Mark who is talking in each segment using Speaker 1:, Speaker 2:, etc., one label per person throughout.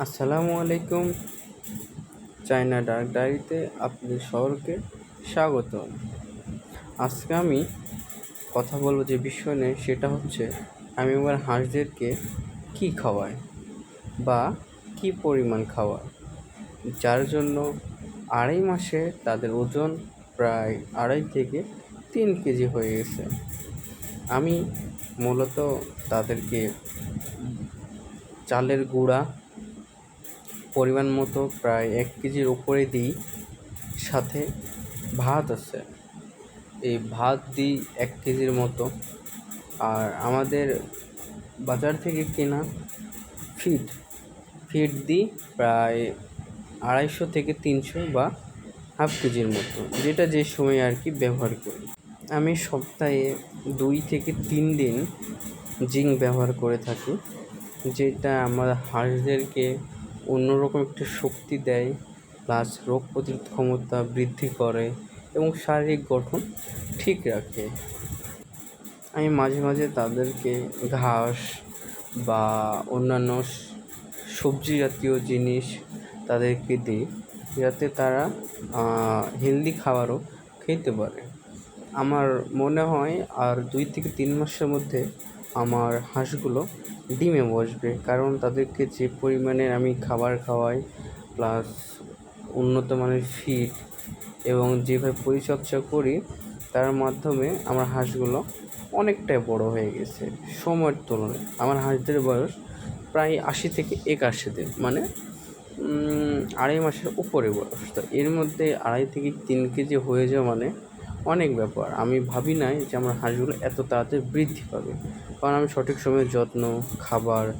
Speaker 1: আসসালামু আলাইকুম। China dark ডায়েরিতে আপনাদের সকলকে স্বাগত আজকে আমি কথা বলব যে বিষয় নিয়ে, সেটা হচ্ছে আমি আমার হাঁসদেরকে কী খাওয়াই বা কী পরিমাণ খাওয়াই, যার জন্য আড়াই মাসে তাদের ওজন প্রায় আড়াই থেকে তিন কেজি হয়ে গেছে। আমি মূলত তাদেরকে চালের গুঁড়া পরিমাণ মতো প্রায় এক কেজির ওপরে দিই, সাথে ভাত আছে। এই ভাত দিই এক কেজির মতো। আর আমাদের বাজার থেকে কেনা ফিড ফিড দিই প্রায় আড়াইশো থেকে তিনশো বা হাফ কেজির মতো, যেটা যে সময় আর কি ব্যবহার করি। আমি সপ্তাহে দুই থেকে তিন দিন জিঙ্ক ব্যবহার করে থাকি, যেটা আমার হাঁসদেরকে অন্যরকম একটা শক্তি দেয় প্লাস রোগ প্রতিরোধ ক্ষমতা বৃদ্ধি করে এবং শারীরিক গঠন ঠিক রাখে। আমি মাঝে মাঝে তাদেরকে ঘাস বা অন্যান্য সবজি জাতীয় জিনিস তাদেরকে দিই, যাতে তারা হেলদি খাবারও খেতে পারে। আমার মনে হয় আর দুই থেকে তিন মাসের মধ্যে আমার হাঁসগুলো ডিমে বসবে। কারণ তাদেরকে যে পরিমাণে আমি খাবার খাওয়াই প্লাস উন্নত মানের ফিড এবং যেভাবে পরিচর্যা করি, তার মাধ্যমে আমার হাঁসগুলো অনেকটাই বড় হয়ে গেছে সময়ের তুলনায়। আমার হাঁসদের বয়স প্রায় আশি থেকে একাশি দিন মানে আড়াই মাসের উপরে বয়স। তো এর মধ্যে আড়াই থেকে তিন কেজি হয়ে যাওয়া মানে অনেক ব্যাপার। আমি ভাবি নাই যে আমার হাঁসগুলো এত তাড়াতাড়ি বৃদ্ধি পাবে। কারণ আমি সঠিক সময়ে যত্ন, খাবার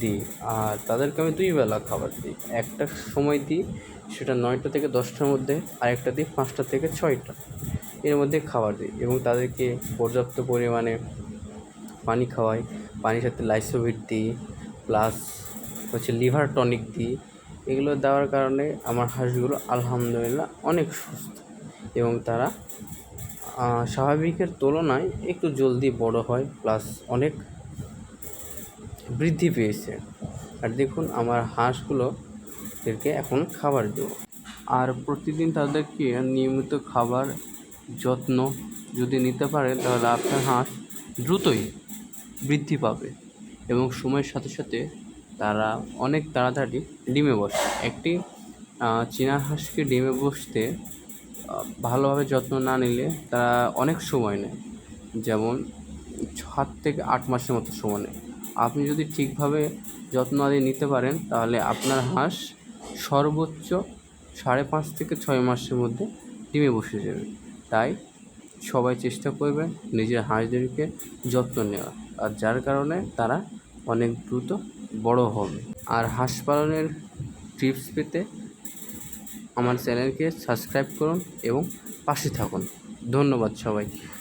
Speaker 1: দিই আর তাদেরকে আমি দুই বেলা খাবার দিই। একটা সময় দিই, সেটা নয়টা থেকে দশটার মধ্যে, আর একটা দিই পাঁচটা থেকে ছয়টা। এর মধ্যে খাবার দিই এবং তাদেরকে পর্যাপ্ত পরিমাণে পানি খাওয়াই। পানির সাথে লাইসোভিট দিই, প্লাস হচ্ছে লিভার টনিক দিই। এগুলো দেওয়ার কারণে আমার হাঁসগুলো আলহামদুলিল্লাহ অনেক সুস্থ এবং তারা স্বাভাবিকের তুলনায় একটু জলদি বড় হয় প্লাস অনেক বৃদ্ধি পেয়েছে। আর দেখুন, আমার হাঁসগুলোদেরকে এখন খাবার দেবো। আর প্রতিদিন তাদেরকে নিয়মিত খাবার যত্ন যদি নিতে পারে, তাহলে আপনার হাঁস দ্রুতই বৃদ্ধি পাবে এবং সময়ের সাথে সাথে তারা অনেক তাড়াতাড়ি ডিমে বসে। একটি চীনা হাঁসকে ডিমে বসতে ভালোভাবে যত্ন না নিলে তারা অনেক সময় নেয়। যেমন সাত থেকে আট মাসের মতো সময় নেয়। আপনি যদি ঠিকভাবে যত্ন আদি নিতে পারেন, তাহলে আপনার হাঁস সর্বোচ্চ সাড়ে পাঁচ থেকে ছয় মাসের মধ্যে ডিমে বসে যাবে। তাই সবাই চেষ্টা করবেন নিজের হাঁসদেরকে যত্ন নেওয়া আর যার কারণে তারা অনেক দ্রুত বড় হবে। আর হাঁস পালনের টিপস পেতে আমার চ্যানেলকে সাবস্ক্রাইব করুন এবং পাশে থাকুন। ধন্যবাদ সবাইকে।